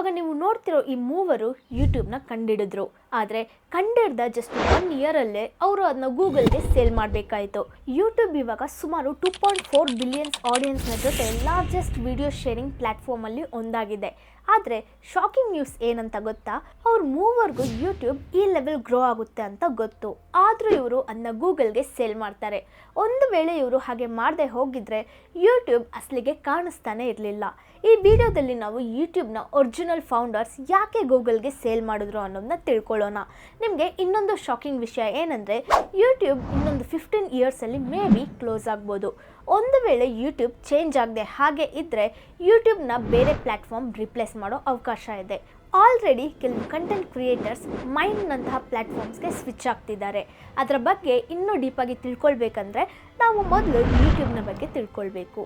ಇವಾಗ ನೀವು ನೋಡ್ತಿರೋ ಈ ಮೂವರು ಯೂಟ್ಯೂಬ್ನ ಕಂಡಿಡಿದ್ರು. ಆದರೆ ಕಂಡಿಡ್ದ ಜಸ್ಟ್ ಒನ್ ಇಯರಲ್ಲೇ ಅವರು ಅದನ್ನ ಗೂಗಲ್ಗೆ ಸೇಲ್ ಮಾಡಬೇಕಾಯಿತು. ಯೂಟ್ಯೂಬ್ ಇವಾಗ ಸುಮಾರು ಟೂ ಪಾಯಿಂಟ್ ಫೋರ್ ಬಿಲಿಯನ್ಸ್ ಆಡಿಯನ್ಸ್ನ ಜೊತೆ ಲಾರ್ಜೆಸ್ಟ್ ವಿಡಿಯೋ ಶೇರಿಂಗ್ ಪ್ಲ್ಯಾಟ್ಫಾರ್ಮಲ್ಲಿ ಒಂದಾಗಿದೆ. ಆದರೆ ಶಾಕಿಂಗ್ ನ್ಯೂಸ್ ಏನಂತ ಗೊತ್ತಾ? ಅವ್ರ ಮೂವರ್ಗೂ ಯೂಟ್ಯೂಬ್ ಈ ಲೆವೆಲ್ ಗ್ರೋ ಆಗುತ್ತೆ ಅಂತ ಗೊತ್ತು. ಆದರೂ ಇವರು ಅದನ್ನ ಗೂಗಲ್ಗೆ ಸೇಲ್ ಮಾಡ್ತಾರೆ. ಒಂದು ವೇಳೆ ಇವರು ಹಾಗೆ ಮಾಡದೆ ಹೋಗಿದ್ರೆ ಯೂಟ್ಯೂಬ್ ಅಸಲಿಗೆ ಕಾಣಿಸ್ತಾನೆ ಇರಲಿಲ್ಲ. ಈ ವಿಡಿಯೋದಲ್ಲಿ ನಾವು ಯೂಟ್ಯೂಬ್ನ ಒರಿಜಿನಲ್ ಫೌಂಡರ್ಸ್ ಯಾಕೆ ಗೂಗಲ್ಗೆ ಸೇಲ್ ಮಾಡಿದ್ರು ಅನ್ನೋದನ್ನ ತಿಳ್ಕೊಳ್ಳೋಣ. ನಿಮಗೆ ಇನ್ನೊಂದು ಶಾಕಿಂಗ್ ವಿಷಯ ಏನಂದರೆ ಯೂಟ್ಯೂಬ್ ಇನ್ನೊಂದು ಫಿಫ್ಟೀನ್ ಇಯರ್ಸಲ್ಲಿ ಮೇ ಬಿ ಕ್ಲೋಸ್ ಆಗ್ಬೋದು. ಒಂದು ವೇಳೆ ಯೂಟ್ಯೂಬ್ ಚೇಂಜ್ ಆಗದೆ ಹಾಗೆ ಇದ್ದರೆ ಯೂಟ್ಯೂಬ್ನ ಬೇರೆ ಪ್ಲ್ಯಾಟ್ಫಾರ್ಮ್ ರಿಪ್ಲೇಸ್ ಮಾಡೋ ಅವಕಾಶ ಇದೆ. ಆಲ್ರೆಡಿ ಕೆಲವು ಕಂಟೆಂಟ್ ಕ್ರಿಯೇಟರ್ಸ್ ಮೈಂಡ್ನಂತಹ ಪ್ಲ್ಯಾಟ್ಫಾರ್ಮ್ಸ್ಗೆ ಸ್ವಿಚ್ ಆಗ್ತಿದ್ದಾರೆ. ಅದರ ಬಗ್ಗೆ ಇನ್ನೂ ಡೀಪಾಗಿ ತಿಳ್ಕೊಳ್ಬೇಕಂದ್ರೆ ನಾವು ಮೊದಲು ಯೂಟ್ಯೂಬ್ನ ಬಗ್ಗೆ ತಿಳ್ಕೊಳ್ಬೇಕು.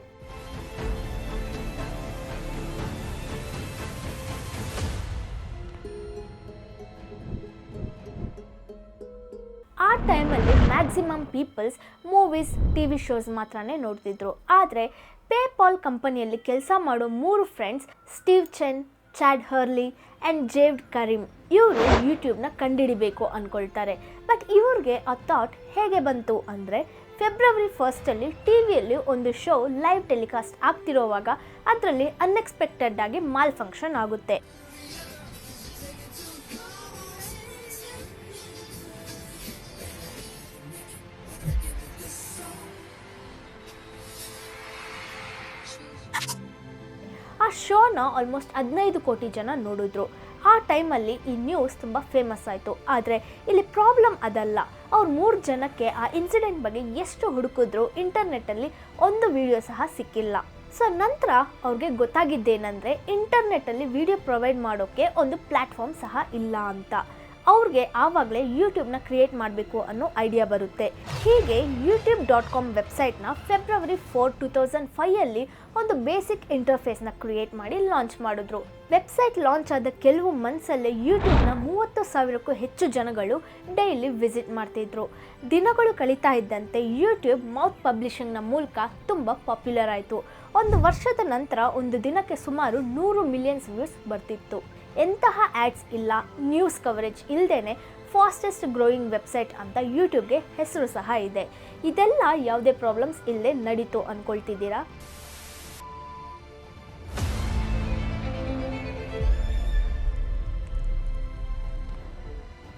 ಟೈಮಲ್ಲಿ maximum peoples movies T V shows ಮಾತ್ರನೇ ನೋಡ್ತಿದ್ರು. ಆದರೆ ಪೇಪಾಲ್ ಕಂಪನಿಯಲ್ಲಿ ಕೆಲಸ ಮಾಡೋ ಮೂರು friends Steve Chen Chad Hurley and Jawed Karim ಇವರು ಯೂಟ್ಯೂಬ್ನ ಕಂಡುಹಿಡಿಬೇಕು ಅಂದ್ಕೊಳ್ತಾರೆ ಬಟ್ ಇವ್ರಿಗೆ ಆ ಥಾಟ್ ಹೇಗೆ ಬಂತು ಅಂದರೆ ಫೆಬ್ರವರಿ ಫಸ್ಟಲ್ಲಿ ಟಿ ವಿಯಲ್ಲಿ ಒಂದು ಶೋ ಲೈವ್ ಟೆಲಿಕಾಸ್ಟ್ ಆಗ್ತಿರೋವಾಗ ಅದರಲ್ಲಿ ಅನ್ಎಕ್ಸ್ಪೆಕ್ಟೆಡ್ ಆಗಿ ಮಾಲ್ ಫಂಕ್ಷನ್ ಆಗುತ್ತೆ. ಆ ಶೋನ ಆಲ್ಮೋಸ್ಟ್ ಹದಿನೈದು ಕೋಟಿ ಜನ ನೋಡಿದ್ರು. ಆ ಟೈಮಲ್ಲಿ ಈ ನ್ಯೂಸ್ ತುಂಬ ಫೇಮಸ್ ಆಯಿತು. ಆದರೆ ಇಲ್ಲಿ ಪ್ರಾಬ್ಲಮ್ ಅದಲ್ಲ. ಅವ್ರು ಮೂರು ಜನಕ್ಕೆ ಆ ಇನ್ಸಿಡೆಂಟ್ ಬಗ್ಗೆ ಎಷ್ಟು ಹುಡುಕಿದ್ರು ಇಂಟರ್ನೆಟ್ಟಲ್ಲಿ ಒಂದು ವಿಡಿಯೋ ಸಹ ಸಿಕ್ಕಿಲ್ಲ. ಸೊ ನಂತರ ಅವ್ರಿಗೆ ಗೊತ್ತಾಗಿದ್ದೇನೆಂದರೆ ಇಂಟರ್ನೆಟ್ಟಲ್ಲಿ ವಿಡಿಯೋ ಪ್ರೊವೈಡ್ ಮಾಡೋಕ್ಕೆ ಒಂದು ಪ್ಲ್ಯಾಟ್ಫಾರ್ಮ್ ಸಹ ಇಲ್ಲ ಅಂತ. ಅವ್ರಿಗೆ ಆವಾಗಲೇ ಯೂಟ್ಯೂಬ್ನ ಕ್ರಿಯೇಟ್ ಮಾಡಬೇಕು ಅನ್ನೋ ಐಡಿಯಾ ಬರುತ್ತೆ. ಹೀಗೆ ಯೂಟ್ಯೂಬ್ ಡಾಟ್ ಕಾಮ್ ವೆಬ್ಸೈಟ್ನ ಫೆಬ್ರವರಿ ಫೋರ್ ಟು ತೌಸಂಡ್ ಫೈಯಲ್ಲಿ ಒಂದು ಬೇಸಿಕ್ ಇಂಟರ್ಫೇಸ್ನ ಕ್ರಿಯೇಟ್ ಮಾಡಿ ಲಾಂಚ್ ಮಾಡಿದ್ರು. ವೆಬ್ಸೈಟ್ ಲಾಂಚ್ ಆದ ಕೆಲವು ಮಂತ್ಸಲ್ಲೇ ಯೂಟ್ಯೂಬ್ನ ಮೂವತ್ತು ಸಾವಿರಕ್ಕೂ ಹೆಚ್ಚು ಜನಗಳು ಡೈಲಿ ವಿಸಿಟ್ ಮಾಡ್ತಿದ್ರು. ದಿನಗಳು ಕಳೀತಾ ಇದ್ದಂತೆ ಯೂಟ್ಯೂಬ್ ಮೌತ್ ಪಬ್ಲಿಷಿಂಗ್ನ ಮೂಲಕ ತುಂಬ ಪಾಪ್ಯುಲರ್ ಆಯಿತು. ಒಂದು ವರ್ಷದ ನಂತರ ಒಂದು ದಿನಕ್ಕೆ ಸುಮಾರು ನೂರು ಮಿಲಿಯನ್ಸ್ ವ್ಯೂಸ್ ಬರ್ತಿತ್ತು. ಎಂತಹ ಆ್ಯಡ್ಸ್ ಇಲ್ಲ ನ್ಯೂಸ್ ಕವರೇಜ್ ಇಲ್ಲದೇ ಫಾಸ್ಟೆಸ್ಟ್ ಗ್ರೋಯಿಂಗ್ ವೆಬ್ಸೈಟ್ ಅಂತ ಯೂಟ್ಯೂಬ್ಗೆ ಹೆಸರು ಸಹ ಇದೆ. ಇದೆಲ್ಲ ಯಾವುದೇ ಪ್ರಾಬ್ಲಮ್ಸ್ ಇಲ್ಲದೆ ನಡೀತು ಅಂದ್ಕೊಳ್ತಿದ್ದೀರಾ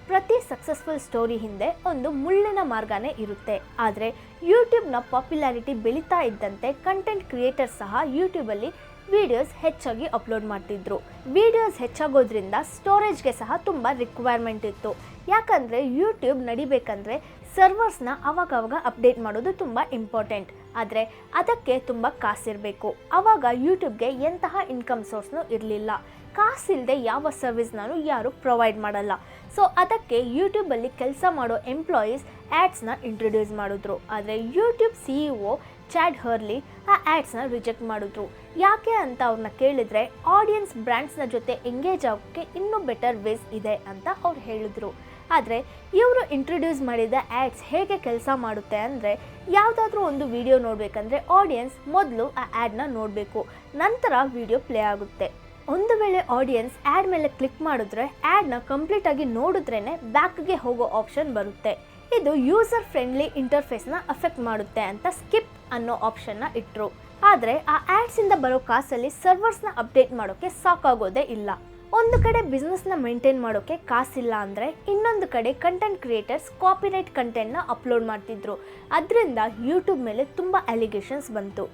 ಪ್ರತಿ ಸಕ್ಸಸ್ಫುಲ್ ಸ್ಟೋರಿ ಹಿಂದೆ ಒಂದು ಮುಳ್ಳಿನ ಮಾರ್ಗನೇ ಇರುತ್ತೆ. ಆದರೆ ಯೂಟ್ಯೂಬ್ನ ಪಾಪ್ಯುಲಾರಿಟಿ ಬೆಳೀತಾ ಇದ್ದಂತೆ ಕಂಟೆಂಟ್ ಕ್ರಿಯೇಟರ್ ಸಹ ಯೂಟ್ಯೂಬಲ್ಲಿ ವಿಡಿಯೋಸ್ ಹೆಚ್ಚಾಗಿ ಅಪ್ಲೋಡ್ ಮಾಡ್ತಿದ್ರು. ವಿಡಿಯೋಸ್ ಹೆಚ್ಚಾಗೋದ್ರಿಂದ ಸ್ಟೋರೇಜ್ಗೆ ಸಹ ತುಂಬ ರಿಕ್ವೈರ್ಮೆಂಟ್ ಇತ್ತು. ಯಾಕಂದರೆ ಯೂಟ್ಯೂಬ್ ನಡಿಬೇಕಂದ್ರೆ ಸರ್ವರ್ಸ್ನ ಅವಾಗವಾಗ ಅಪ್ಡೇಟ್ ಮಾಡೋದು ತುಂಬ ಇಂಪಾರ್ಟೆಂಟ್ ಆದರೆ ಅದಕ್ಕೆ ತುಂಬ ಕಾಸಿರಬೇಕು. ಆವಾಗ ಯೂಟ್ಯೂಬ್ಗೆ ಎಂತಹ ಇನ್ಕಮ್ ಸೋರ್ಸ್ನೂ ಇರಲಿಲ್ಲ. ಕಾಸಿಲ್ಲದೆ ಯಾವ ಸರ್ವಿಸ್ನೂ ಯಾರು ಪ್ರೊವೈಡ್ ಮಾಡಲ್ಲ. ಸೊ ಅದಕ್ಕೆ ಯೂಟ್ಯೂಬಲ್ಲಿ ಕೆಲಸ ಮಾಡೋ ಎಂಪ್ಲಾಯೀಸ್ ಆ್ಯಡ್ಸ್ನ ಇಂಟ್ರೊಡ್ಯೂಸ್ ಮಾಡಿದ್ರು. ಆದರೆ YouTube C E O Chad Hurley ಆ ಆ್ಯಡ್ಸ್ನ ರಿಜೆಕ್ಟ್ ಮಾಡಿದ್ರು. ಯಾಕೆ ಅಂತ ಅವ್ರನ್ನ ಕೇಳಿದ್ರೆ, ಆಡಿಯನ್ಸ್ ಬ್ರ್ಯಾಂಡ್ಸ್ನ ಜೊತೆ ಎಂಗೇಜ್ ಆಗೋಕ್ಕೆ ಇನ್ನೂ ಬೆಟರ್ ವೇಸ್ ಇದೆ ಅಂತ ಅವ್ರು ಹೇಳಿದ್ರು. ಆದರೆ, ಇವರು ಇಂಟ್ರೊಡ್ಯೂಸ್ ಮಾಡಿದ ಆ್ಯಡ್ಸ್ ಹೇಗೆ ಕೆಲಸ ಮಾಡುತ್ತೆ ಅಂದರೆ, ಯಾವುದಾದ್ರೂ ಒಂದು ವಿಡಿಯೋ ನೋಡಬೇಕಂದ್ರೆ ಆಡಿಯನ್ಸ್ ಮೊದಲು ಆ ಆ್ಯಡ್ನ ನೋಡಬೇಕು, ನಂತರ ವಿಡಿಯೋ ಪ್ಲೇ ಆಗುತ್ತೆ. ಒಂದು ವೇಳೆ ಆಡಿಯನ್ಸ್ ಆ್ಯಡ್ ಮೇಲೆ ಕ್ಲಿಕ್ ಮಾಡಿದ್ರೆ ಆ್ಯಡ್ನ ಕಂಪ್ಲೀಟಾಗಿ ನೋಡಿದ್ರೇ ಬ್ಯಾಕ್ಗೆ ಹೋಗೋ ಆಪ್ಷನ್ ಬರುತ್ತೆ. ಇದು ಯೂಸರ್ ಫ್ರೆಂಡ್ಲಿ ಇಂಟರ್ಫೇಸ್ನ ಅಫೆಕ್ಟ್ ಮಾಡುತ್ತೆ ಅಂತ ಸ್ಕಿಪ್ ಅನ್ನೋ ಆಪ್ಷನ್ನ ಇಟ್ಟರು ಆದರೆ ಆ ಆ್ಯಡ್ಸಿಂದ ಬರೋ ಕಾಸಲ್ಲಿ ಸರ್ವರ್ಸ್ನ ಅಪ್ಡೇಟ್ ಮಾಡೋಕ್ಕೆ ಸಾಕಾಗೋದೇ ಇಲ್ಲ. ಒಂದು ಕಡೆ ಬಿಸ್ನೆಸ್ನ ಮೇಂಟೈನ್ ಮಾಡೋಕ್ಕೆ ಕಾಸಿಲ್ಲ ಅಂದರೆ ಇನ್ನೊಂದು ಕಡೆ ಕಂಟೆಂಟ್ ಕ್ರಿಯೇಟರ್ಸ್ ಕಾಪಿರೈಟ್ ಕಂಟೆಂಟ್ನ ಅಪ್ಲೋಡ್ ಮಾಡ್ತಿದ್ರು. ಅದರಿಂದ ಯೂಟ್ಯೂಬ್ ಮೇಲೆ ತುಂಬ ಅಲಿಗೇಷನ್ಸ್ ಬಂತು.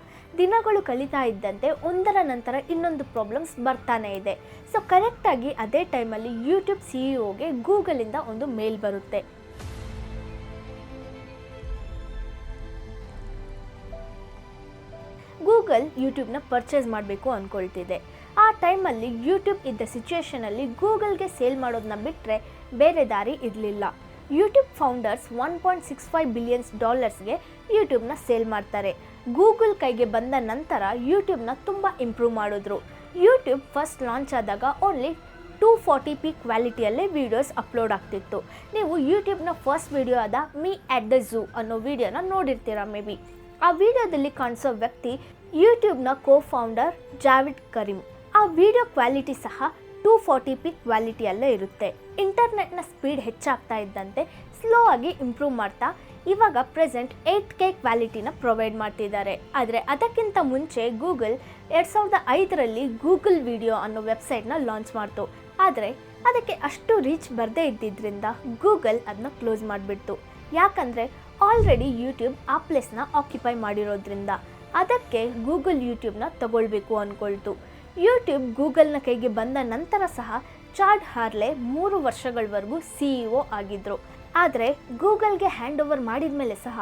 ದಿನಗಳು ಕಳೀತಾ ಇದ್ದಂತೆ ಒಂದರ ನಂತರ ಇನ್ನೊಂದು ಪ್ರಾಬ್ಲಮ್ಸ್ ಬರ್ತಾನೆ ಇದೆ. ಸೊ ಕರೆಕ್ಟಾಗಿ ಅದೇ ಟೈಮಲ್ಲಿ ಯೂಟ್ಯೂಬ್ ಸಿ ಇ ಒಗೆ ಗೂಗಲಿಂದ ಒಂದು ಮೇಲ್ ಬರುತ್ತೆ. ಗೂಗಲ್ ಯೂಟ್ಯೂಬ್ನ ಪರ್ಚೇಸ್ ಮಾಡಬೇಕು ಅಂದ್ಕೊಳ್ತಿದೆ ಆ ಟೈಮಲ್ಲಿ ಯೂಟ್ಯೂಬ್ ಇದ್ದ ಸಿಚುಯೇಷನಲ್ಲಿ ಗೂಗಲ್ಗೆ ಸೇಲ್ ಮಾಡೋದನ್ನ ಬಿಟ್ಟರೆ ಬೇರೆ ದಾರಿ ಇರಲಿಲ್ಲ. YouTube founders one point six five billions ಡಾಲರ್ಸ್ಗೆ ಯೂಟ್ಯೂಬ್ನ ಸೇಲ್ ಮಾಡ್ತಾರೆ. ಗೂಗಲ್ ಕೈಗೆ ಬಂದ ನಂತರ ಯೂಟ್ಯೂಬ್ನ ತುಂಬ ಇಂಪ್ರೂವ್ ಮಾಡಿದ್ರು. ಯೂಟ್ಯೂಬ್ ಫಸ್ಟ್ ಲಾಂಚ್ ಆದಾಗ ಓನ್ಲಿ ಟೂ ಫಾರ್ಟಿ ಪಿ ಕ್ವಾಲಿಟಿಯಲ್ಲೇ ವೀಡಿಯೋಸ್ ಅಪ್ಲೋಡ್ ಆಗ್ತಿತ್ತು. ನೀವು ಯೂಟ್ಯೂಬ್ನ ಫಸ್ಟ್ ವಿಡಿಯೋ ಆದ ಮೀ ಅಟ್ ದ ಝೂ ಅನ್ನೋ ವಿಡಿಯೋನ ನೋಡಿರ್ತೀರ ಮೇ ಬಿ ಆ ವಿಡಿಯೋದಲ್ಲಿ ಕಾಣಿಸೋ ವ್ಯಕ್ತಿ ಯೂಟ್ಯೂಬ್ನ ಕೋ ಫೌಂಡರ್ ಜಾವಿಡ್ ಕರೀಂ. ಆ ವಿಡಿಯೋ ಕ್ವಾಲಿಟಿ ಸಹ ಟೂ ಫಾರ್ಟಿ ಪಿ ಕ್ವಾಲಿಟಿಯಲ್ಲೇ ಇರುತ್ತೆ. ಇಂಟರ್ನೆಟ್ನ ಸ್ಪೀಡ್ ಹೆಚ್ಚಾಗ್ತಾ ಇದ್ದಂತೆ ಸ್ಲೋ ಆಗಿ ಇಂಪ್ರೂವ್ ಮಾಡ್ತಾ ಇವಾಗ ಪ್ರೆಸೆಂಟ್ ಏಯ್ಟ್ ಕೆ ಕ್ವಾಲಿಟಿನ ಪ್ರೊವೈಡ್ ಮಾಡ್ತಿದ್ದಾರೆ. ಆದರೆ ಅದಕ್ಕಿಂತ ಮುಂಚೆ ಗೂಗಲ್ ಎರಡು ಸಾವಿರದ ಐದರಲ್ಲಿ ಗೂಗಲ್ ವಿಡಿಯೋ ಅನ್ನೋ ವೆಬ್ಸೈಟ್ನ ಲಾಂಚ್ ಮಾಡ್ತು. ಆದರೆ ಅದಕ್ಕೆ ಅಷ್ಟು ರೀಚ್ ಬರದೇ ಇದ್ದಿದ್ದರಿಂದ ಗೂಗಲ್ ಅದನ್ನ ಕ್ಲೋಸ್ ಮಾಡಿಬಿಡ್ತು. ಯಾಕಂದರೆ ಆಲ್ರೆಡಿ ಯೂಟ್ಯೂಬ್ ಆ ಪ್ಲೇಸ್ನ ಆಕ್ಯುಪೈ ಮಾಡಿರೋದ್ರಿಂದ. ಅದಕ್ಕೆ ಗೂಗಲ್ ಯೂಟ್ಯೂಬ್ನ ತಗೊಳ್ಬೇಕು ಅಂದ್ಕೊಳ್ತು. ಯೂಟ್ಯೂಬ್ ಗೂಗಲ್ನ ಕೈಗೆ ಬಂದ ನಂತರ ಸಹ ಚಾರ್ಡ್ ಹಾರ್ಲೆ ಮೂರು ವರ್ಷಗಳವರೆಗೂ ಸಿ ಇ ಒ ಆಗಿದ್ದರು ಆದರೆ ಗೂಗಲ್ಗೆ ಹ್ಯಾಂಡ್ ಓವರ್ ಮಾಡಿದ ಮೇಲೆ ಸಹ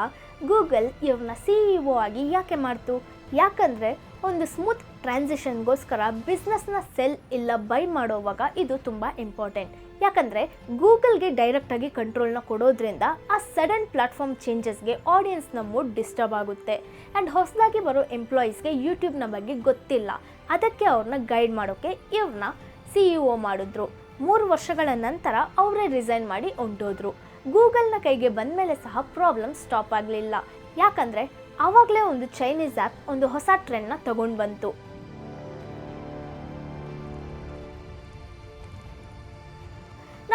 ಗೂಗಲ್ ಇವ್ರನ್ನ ಸಿ ಇ ಒ ಆಗಿ ಯಾಕೆ ಮಾಡ್ತು? ಯಾಕಂದರೆ ಒಂದು ಸ್ಮೂತ್ ಟ್ರಾನ್ಸಿಷನ್ಗೋಸ್ಕರ ಬಿಸ್ನೆಸ್ನ ಸೆಲ್ ಇಲ್ಲ ಬೈ ಮಾಡೋವಾಗ ಇದು ತುಂಬ ಇಂಪಾರ್ಟೆಂಟ್. ಯಾಕಂದರೆ ಗೂಗಲ್ಗೆ ಡೈರೆಕ್ಟಾಗಿ ಕಂಟ್ರೋಲ್ನ ಕೊಡೋದ್ರಿಂದ ಆ ಸಡನ್ ಪ್ಲಾಟ್ಫಾರ್ಮ್ ಚೇಂಜಸ್ಗೆ ಆಡಿಯನ್ಸ್ನ ಮೂಡ್ ಡಿಸ್ಟರ್ಬ್ ಆಗುತ್ತೆ. ಆ್ಯಂಡ್ ಹೊಸದಾಗಿ ಬರೋ ಎಂಪ್ಲಾಯೀಸ್ಗೆ ಯೂಟ್ಯೂಬ್ನ ಬಗ್ಗೆ ಗೊತ್ತಿಲ್ಲ. ಅದಕ್ಕೆ ಅವ್ರನ್ನ ಗೈಡ್ ಮಾಡೋಕ್ಕೆ ಇವ್ರನ್ನ ಸಿ ಇ ಒ ಮಾಡಿದ್ರು. ಮೂರು ವರ್ಷಗಳ ನಂತರ ಅವರೇ ರಿಸೈನ್ ಮಾಡಿ ಹೊಂಟೋದ್ರು. ಗೂಗಲ್ನ ಕೈಗೆ ಬಂದ ಮೇಲೆ ಸಹ ಪ್ರಾಬ್ಲಮ್ ಸ್ಟಾಪ್ ಆಗಲಿಲ್ಲ. ಯಾಕಂದರೆ ಆವಾಗಲೇ ಒಂದು ಚೈನೀಸ್ ಆ್ಯಪ್ ಒಂದು ಹೊಸ ಟ್ರೆಂಡ್ನ ತಗೊಂಡು ಬಂತು.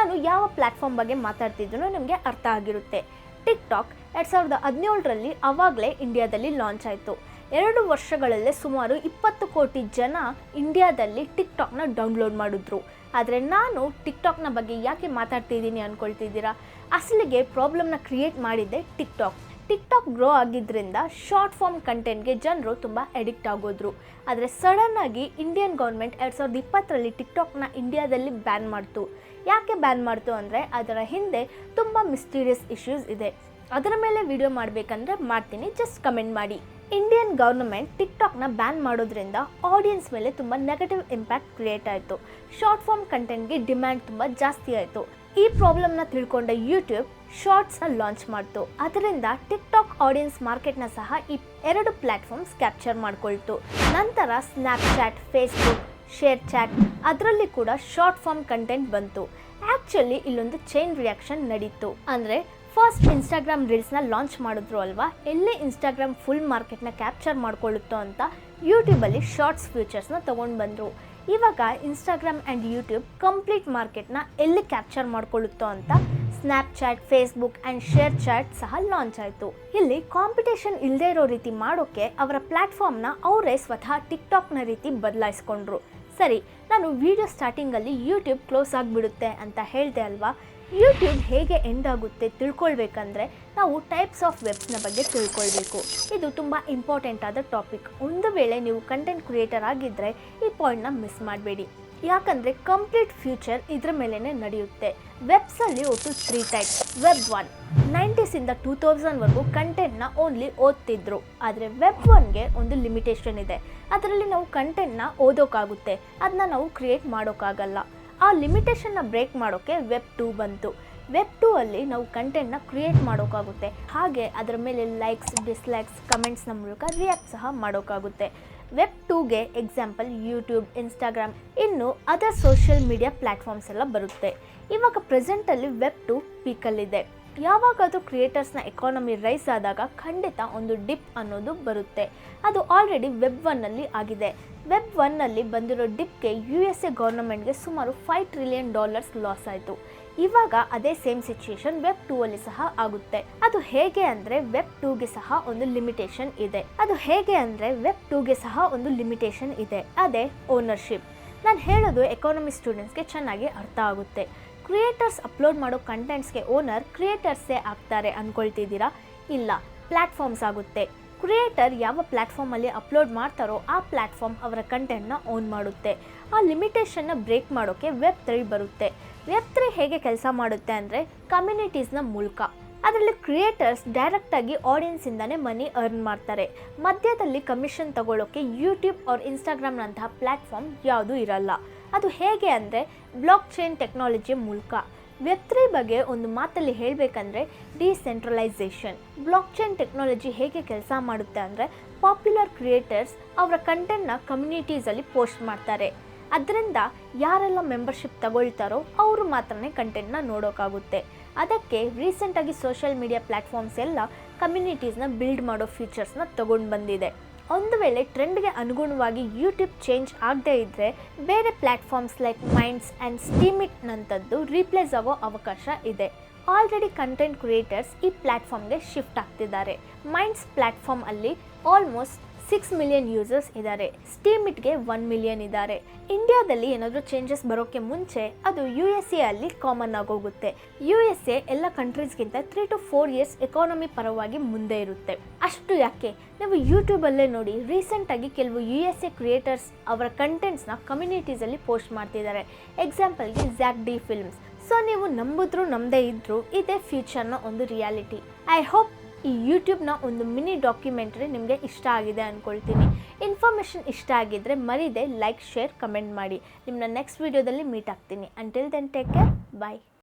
ನಾನು ಯಾವ ಪ್ಲ್ಯಾಟ್ಫಾರ್ಮ್ ಬಗ್ಗೆ ಮಾತಾಡ್ತಿದ್ರು ನಿಮಗೆ ಅರ್ಥ ಆಗಿರುತ್ತೆ. ಟಿಕ್ ಟಾಕ್ ಎರಡು ಸಾವಿರದ ಹದಿನೇಳರಲ್ಲಿ ಆವಾಗಲೇ ಇಂಡಿಯಾದಲ್ಲಿ ಲಾಂಚ್ ಆಯಿತು. ಎರಡು ವರ್ಷಗಳಲ್ಲೇ ಸುಮಾರು ಇಪ್ಪತ್ತು ಕೋಟಿ ಜನ ಇಂಡಿಯಾದಲ್ಲಿ ಟಿಕ್ ಟಾಕ್ನ ಡೌನ್ಲೋಡ್ ಮಾಡಿದ್ರು. ಆದರೆ ನಾನು ಟಿಕ್ ಟಾಕ್ನ ಬಗ್ಗೆ ಯಾಕೆ ಮಾತಾಡ್ತಿದ್ದೀನಿ ಅಂದ್ಕೊಳ್ತಿದ್ದೀರಾ ಅಸಲಿಗೆ ಪ್ರಾಬ್ಲಮ್ನ ಕ್ರಿಯೇಟ್ ಮಾಡಿದ್ದೆ TikTok TikTok grow ಆಗಿದ್ದರಿಂದ ಶಾರ್ಟ್ ಫಾರ್ಮ್ ಕಂಟೆಂಟ್ಗೆ ಜನರು ತುಂಬ ಎಡಿಕ್ಟ್ ಆಗೋದ್ರು. ಆದರೆ ಸಡನ್ನಾಗಿ ಇಂಡಿಯನ್ ಗೌರ್ಮೆಂಟ್ ಎರಡು ಸಾವಿರದ ಇಪ್ಪತ್ತರಲ್ಲಿ ಟಿಕ್ ಟಾಕ್ನ ಇಂಡಿಯಾದಲ್ಲಿ ಬ್ಯಾನ್ ಮಾಡ್ತು. ಯಾಕೆ ಬ್ಯಾನ್ ಮಾಡ್ತು ಅಂದರೆ ಅದರ ಹಿಂದೆ ತುಂಬ ಮಿಸ್ಟೀರಿಯಸ್ ಇಶ್ಯೂಸ್ ಇದೆ. ಅದರ ಮೇಲೆ ವಿಡಿಯೋ ಮಾಡಬೇಕಂದ್ರೆ ಮಾಡ್ತೀನಿ ಜಸ್ಟ್ ಕಮೆಂಟ್ ಮಾಡಿ. ಇಂಡಿಯನ್ ಗೌರ್ಮೆಂಟ್ ಟಿಕ್ ಟಾಕ್ನ ಬ್ಯಾನ್ ಮಾಡೋದ್ರಿಂದ ಆಡಿಯನ್ಸ್ ಮೇಲೆ ತುಂಬ ನೆಗೆಟಿವ್ ಇಂಪ್ಯಾಕ್ಟ್ ಕ್ರಿಯೇಟ್ ಆಯಿತು. ಶಾರ್ಟ್ ಫಾರ್ಮ್ ಕಂಟೆಂಟ್ಗೆ ಡಿಮ್ಯಾಂಡ್ ತುಂಬ ಜಾಸ್ತಿ ಆಯಿತು. ಈ ಪ್ರಾಬ್ಲಮ್ನ ತಿಳ್ಕೊಂಡ ಯೂಟ್ಯೂಬ್ ಶಾರ್ಟ್ಸ್ನ ಲಾಂಚ್ ಮಾಡ್ತು. ಅದರಿಂದ ಟಿಕ್ ಟಾಕ್ ಆಡಿಯನ್ಸ್ ಮಾರ್ಕೆಟ್ನ ಸಹ ಈ ಎರಡು ಪ್ಲ್ಯಾಟ್ಫಾರ್ಮ್ಸ್ ಕ್ಯಾಪ್ಚರ್ ಮಾಡಿಕೊಳ್ತು. ನಂತರ ಸ್ನ್ಯಾಪ್ಚಾಟ್ ಫೇಸ್ಬುಕ್ ಶೇರ್ ಚಾಟ್ ಅದರಲ್ಲಿ ಕೂಡ ಶಾರ್ಟ್ ಫಾರ್ಮ್ ಕಂಟೆಂಟ್ ಬಂತು. ಆ್ಯಕ್ಚುಲಿ ಇಲ್ಲೊಂದು ಚೈನ್ ರಿಯಾಕ್ಷನ್ ನಡೀತು. ಅಂದರೆ ಫಸ್ಟ್ ಇನ್ಸ್ಟಾಗ್ರಾಮ್ ರೀಲ್ಸ್ನ ಲಾಂಚ್ ಮಾಡಿದ್ರು ಅಲ್ವಾ? ಎಲ್ಲೇ ಇನ್ಸ್ಟಾಗ್ರಾಮ್ ಫುಲ್ ಮಾರ್ಕೆಟ್ನ ಕ್ಯಾಪ್ಚರ್ ಮಾಡ್ಕೊಳ್ಳುತ್ತೋ ಅಂತ ಯೂಟ್ಯೂಬಲ್ಲಿ ಶಾರ್ಟ್ಸ್ ಫ್ಯೂಚರ್ಸ್ನ ತೊಗೊಂಡು ಬಂದರು. ಇವಾಗ ಇನ್ಸ್ಟಾಗ್ರಾಮ್ ಆ್ಯಂಡ್ ಯೂಟ್ಯೂಬ್ ಕಂಪ್ಲೀಟ್ ಮಾರ್ಕೆಟ್ನ ಎಲ್ಲಿ ಕ್ಯಾಪ್ಚರ್ ಮಾಡ್ಕೊಳ್ಳುತ್ತೋ ಅಂತ Snapchat Facebook and ShareChat ಸಹ ಲಾಂಚ್ ಆಯಿತು. ಇಲ್ಲಿ ಕಾಂಪಿಟೇಷನ್ ಇಲ್ಲದೇ ಇರೋ ರೀತಿ ಮಾಡೋಕ್ಕೆ ಅವರ ಪ್ಲ್ಯಾಟ್ಫಾರ್ಮ್ನ ಅವರೇ ಸ್ವತಃ ಟಿಕ್ ಟಾಕ್ನ ರೀತಿ ಬದಲಾಯಿಸ್ಕೊಂಡ್ರು. ಸರಿ, ನಾನು ವಿಡಿಯೋ ಸ್ಟಾರ್ಟಿಂಗಲ್ಲಿ ಯೂಟ್ಯೂಬ್ ಕ್ಲೋಸ್ ಆಗಿಬಿಡುತ್ತೆ ಅಂತ ಹೇಳಿದೆ ಅಲ್ವಾ? ಯೂಟ್ಯೂಬ್ ಹೇಗೆ ಎಂಡ್ ಆಗುತ್ತೆ ತಿಳ್ಕೊಳ್ಬೇಕಂದ್ರೆ ನಾವು ಟೈಪ್ಸ್ ಆಫ್ ವೆಬ್ಸ್ನ ಬಗ್ಗೆ ತಿಳ್ಕೊಳ್ಬೇಕು. ಇದು ತುಂಬ ಇಂಪಾರ್ಟೆಂಟ್ ಆದ ಟಾಪಿಕ್ ಒಂದು ವೇಳೆ ನೀವು ಕಂಟೆಂಟ್ ಕ್ರಿಯೇಟರ್ ಆಗಿದ್ದರೆ ಈ ಪಾಯಿಂಟ್ನ ಮಿಸ್ ಮಾಡಬೇಡಿ. ಯಾಕಂದರೆ ಕಂಪ್ಲೀಟ್ ಫ್ಯೂಚರ್ ಇದ್ರ ಮೇಲೇ ನಡೆಯುತ್ತೆ. ವೆಬ್ಸಲ್ಲಿ ಒಟ್ಟು ತ್ರೀ ಟೈಪ್ಸ್ ವೆಬ್ ಒನ್ ನೈಂಟೀಸಿಂದ ಟೂ ತೌಸಂಡ್ವರೆಗೂ ಕಂಟೆಂಟ್ನ ಓನ್ಲಿ ಓದ್ತಿದ್ರು. ಆದರೆ ವೆಬ್ ಒನ್ಗೆ ಒಂದು ಲಿಮಿಟೇಷನ್ ಇದೆ. ಅದರಲ್ಲಿ ನಾವು ಕಂಟೆಂಟ್ನ ಓದೋಕ್ಕಾಗುತ್ತೆ ಅದನ್ನ ನಾವು ಕ್ರಿಯೇಟ್ ಮಾಡೋಕ್ಕಾಗಲ್ಲ ಆ ಲಿಮಿಟೇಷನ್ನ ಬ್ರೇಕ್ ಮಾಡೋಕ್ಕೆ ವೆಬ್ ಟೂ ಬಂತು. ವೆಬ್ ಟೂ ಅಲ್ಲಿ ನಾವು ಕಂಟೆಂಟ್ನ ಕ್ರಿಯೇಟ್ ಮಾಡೋಕ್ಕಾಗುತ್ತೆ ಹಾಗೆ ಅದರ ಮೇಲೆ ಲೈಕ್ಸ್ ಡಿಸ್ಲೈಕ್ಸ್ ಕಮೆಂಟ್ಸ್ನ ಮೂಲಕ ರಿಯಾಕ್ಟ್ ಸಹ ಮಾಡೋಕ್ಕಾಗುತ್ತೆ ವೆಬ್ ಟೂಗೆ ಎಕ್ಸಾಂಪಲ್ ಯೂಟ್ಯೂಬ್ ಇನ್ಸ್ಟಾಗ್ರಾಮ್ ಇನ್ನು ಅದರ್ ಸೋಷಿಯಲ್ ಮೀಡಿಯಾ ಪ್ಲ್ಯಾಟ್ಫಾರ್ಮ್ಸ್ ಎಲ್ಲ ಬರುತ್ತೆ. ಇವಾಗ ಪ್ರೆಸೆಂಟಲ್ಲಿ ವೆಬ್ ಟು ಪೀಕಲ್ಲಿದೆ ಯಾವಾಗಾದರೂ ಕ್ರಿಯೇಟರ್ಸ್ನ ಎಕಾನಮಿ ರೈಸ್ ಆದಾಗ ಖಂಡಿತ ಒಂದು ಡಿಪ್ ಅನ್ನೋದು ಬರುತ್ತೆ. ಅದು ಆಲ್ರೆಡಿ ವೆಬ್ ಒನ್ನಲ್ಲಿ ಆಗಿದೆ. ವೆಬ್ ಒನ್ನಲ್ಲಿ ಬಂದಿರೋ ಡಿಪ್ಗೆ ಯು ಎಸ್ ಎ ಗೌರ್ಮೆಂಟ್ಗೆ ಸುಮಾರು ಫೈವ್ ಟ್ರಿಲಿಯನ್ ಡಾಲರ್ಸ್ ಲಾಸ್ ಆಯಿತು. ಇವಾಗ ಅದೇ ಸೇಮ್ ಸಿಚುಯೇಷನ್ ವೆಬ್ ಟೂ ಅಲ್ಲಿ ಸಹ ಆಗುತ್ತೆ. ಅದು ಹೇಗೆ ಅಂದರೆ ವೆಬ್ ಟೂಗೆ ಸಹ ಒಂದು ಲಿಮಿಟೇಷನ್ ಇದೆ. ಅದು ಹೇಗೆ ಅಂದರೆ ವೆಬ್ ಟೂಗೆ ಸಹ ಒಂದು ಲಿಮಿಟೇಷನ್ ಇದೆ. ಅದೇ ಓನರ್ಶಿಪ್ ನಾನು ಹೇಳೋದು ಎಕಾನಮಿ ಸ್ಟೂಡೆಂಟ್ಸ್ಗೆ ಚೆನ್ನಾಗಿ ಅರ್ಥ ಆಗುತ್ತೆ. ಕ್ರಿಯೇಟರ್ಸ್ ಅಪ್ಲೋಡ್ ಮಾಡೋ ಕಂಟೆಂಟ್ಸ್ಗೆ ಓನರ್ ಕ್ರಿಯೇಟರ್ಸೇ ಆಗ್ತಾರೆ ಅಂದ್ಕೊಳ್ತಿದ್ದೀರಾ ಇಲ್ಲ ಪ್ಲ್ಯಾಟ್ಫಾರ್ಮ್ಸ್ ಆಗುತ್ತೆ. ಕ್ರಿಯೇಟರ್ ಯಾವ ಪ್ಲ್ಯಾಟ್ಫಾರ್ಮಲ್ಲಿ ಅಪ್ಲೋಡ್ ಮಾಡ್ತಾರೋ ಆ ಪ್ಲ್ಯಾಟ್ಫಾರ್ಮ್ ಅವರ ಕಂಟೆಂಟ್ನ ಓನ್ ಮಾಡುತ್ತೆ. ಆ ಲಿಮಿಟೇಷನ್ನ ಬ್ರೇಕ್ ಮಾಡೋಕ್ಕೆ ವೆಬ್ ತ್ರೀ ಬರುತ್ತೆ. ವೆಬ್ ತ್ರೀ ಹೇಗೆ ಕೆಲಸ ಮಾಡುತ್ತೆ ಅಂದರೆ ಕಮ್ಯುನಿಟೀಸ್ನ ಮೂಲಕ. ಅದರಲ್ಲಿ ಕ್ರಿಯೇಟರ್ಸ್ ಡೈರೆಕ್ಟಾಗಿ ಆಡಿಯನ್ಸಿಂದನೇ ಮನಿ ಅರ್ನ್ ಮಾಡ್ತಾರೆ. ಮಧ್ಯದಲ್ಲಿ ಕಮಿಷನ್ ತಗೊಳ್ಳೋಕ್ಕೆ ಯೂಟ್ಯೂಬ್ ಅವ್ರ ಇನ್ಸ್ಟಾಗ್ರಾಮ್ನಂತಹ ಪ್ಲ್ಯಾಟ್ಫಾರ್ಮ್ ಯಾವುದೂ ಇರಲ್ಲ. ಅದು ಹೇಗೆ ಅಂದರೆ ಬ್ಲಾಕ್ ಚೈನ್ ಟೆಕ್ನಾಲಜಿ ಮೂಲಕ. ವೆಬ್ ಬಗ್ಗೆ ಒಂದು ಮಾತಲ್ಲಿ ಹೇಳಬೇಕಂದ್ರೆ ಡಿಸೆಂಟ್ರಲೈಸೇಷನ್ ಬ್ಲಾಕ್ ಚೈನ್ ಟೆಕ್ನಾಲಜಿ ಹೇಗೆ ಕೆಲಸ ಮಾಡುತ್ತೆ ಅಂದರೆ ಪಾಪ್ಯುಲರ್ ಕ್ರಿಯೇಟರ್ಸ್ ಅವರ ಕಂಟೆಂಟ್ನ ಕಮ್ಯುನಿಟೀಸಲ್ಲಿ ಪೋಸ್ಟ್ ಮಾಡ್ತಾರೆ. ಅದರಿಂದ ಯಾರೆಲ್ಲ ಮೆಂಬರ್ಶಿಪ್ ತಗೊಳ್ತಾರೋ ಅವರು ಮಾತ್ರನೇ ಕಂಟೆಂಟ್ನ ನೋಡೋಕ್ಕಾಗುತ್ತೆ ಅದಕ್ಕೆ ರೀಸೆಂಟಾಗಿ ಸೋಷಿಯಲ್ ಮೀಡಿಯಾ ಪ್ಲ್ಯಾಟ್ಫಾರ್ಮ್ಸ್ ಎಲ್ಲ ಕಮ್ಯುನಿಟೀಸ್ನ ಬಿಲ್ಡ್ ಮಾಡೋ ಫೀಚರ್ಸ್ನ ತೊಗೊಂಡು ಬಂದಿದೆ. ಒಂದು ವೇಳೆ ಟ್ರೆಂಡ್ಗೆ ಅನುಗುಣವಾಗಿ ಯೂಟ್ಯೂಬ್ ಚೇಂಜ್ ಆಗದೇ ಇದ್ದರೆ ಬೇರೆ ಪ್ಲ್ಯಾಟ್ಫಾರ್ಮ್ಸ್ ಲೈಕ್ ಮೈಂಡ್ಸ್ ಆ್ಯಂಡ್ ಸ್ಟೀಮಿಟ್ನಂಥದ್ದು ರೀಪ್ಲೇಸ್ ಆಗೋ ಅವಕಾಶ ಇದೆ. ಆಲ್ರೆಡಿ ಕಂಟೆಂಟ್ ಕ್ರಿಯೇಟರ್ಸ್ ಈ ಪ್ಲ್ಯಾಟ್ಫಾರ್ಮ್ಗೆ ಶಿಫ್ಟ್ ಆಗ್ತಿದ್ದಾರೆ. ಮೈಂಡ್ಸ್ ಪ್ಲ್ಯಾಟ್ಫಾರ್ಮ್ ಅಲ್ಲಿ ಆಲ್ಮೋಸ್ಟ್ ಸಿಕ್ಸ್ ಮಿಲಿಯನ್ ಯೂಸರ್ಸ್ ಇದ್ದಾರೆ. ಸ್ಟೀಮಿಟ್ಗೆ ಒನ್ ಮಿಲಿಯನ್ ಇದ್ದಾರೆ. ಇಂಡಿಯಾದಲ್ಲಿ ಏನಾದರೂ ಚೇಂಜಸ್ ಬರೋಕ್ಕೆ ಮುಂಚೆ ಅದು ಯು ಎಸ್ ಎ ಅಲ್ಲಿ ಕಾಮನ್ ಆಗೋಗುತ್ತೆ. ಯು ಎಸ್ ಎ ಎಲ್ಲ ಕಂಟ್ರೀಸ್ಗಿಂತ three to four years economy ಪರವಾಗಿ ಮುಂದೆ ಇರುತ್ತೆ. ಅಷ್ಟು ಯಾಕೆ? ನೀವು ಯೂಟ್ಯೂಬಲ್ಲೇ ನೋಡಿ ರೀಸೆಂಟಾಗಿ ಕೆಲವು ಯು ಎಸ್ ಎ ಕ್ರಿಯೇಟರ್ಸ್ ಅವರ ಕಂಟೆಂಟ್ಸ್ನ ಕಮ್ಯುನಿಟೀಸಲ್ಲಿ ಪೋಸ್ಟ್ ಮಾಡ್ತಿದ್ದಾರೆ. ಎಕ್ಸಾಂಪಲ್ಗೆ ಜ್ಯಾಕ್ ಡಿ ಫಿಲ್ಮ್ಸ್ ಸೊ ನೀವು ನಂಬಿದ್ರು ನಂಬದೇ ಇದ್ದರೂ ಇದೇ ಫ್ಯೂಚರ್ನ ಒಂದು ರಿಯಾಲಿಟಿ ಐ ಹೋಪ್ ಈ ಯೂಟ್ಯೂಬ್ನ ಒಂದು ಮಿನಿ ಡಾಕ್ಯುಮೆಂಟ್ರಿ ನಿಮಗೆ ಇಷ್ಟ ಆಗಿದೆ ಅಂದ್ಕೊಳ್ತೀನಿ ಇನ್ಫಾರ್ಮೇಷನ್ ಇಷ್ಟ ಆಗಿದ್ದರೆ ಮರಿದೆ ಲೈಕ್ ಶೇರ್ ಕಮೆಂಟ್ ಮಾಡಿ. ನಿಮ್ಮನ್ನ ನೆಕ್ಸ್ಟ್ ವೀಡಿಯೋದಲ್ಲಿ ಮೀಟ್ ಆಗ್ತೀನಿ. Until then take care bye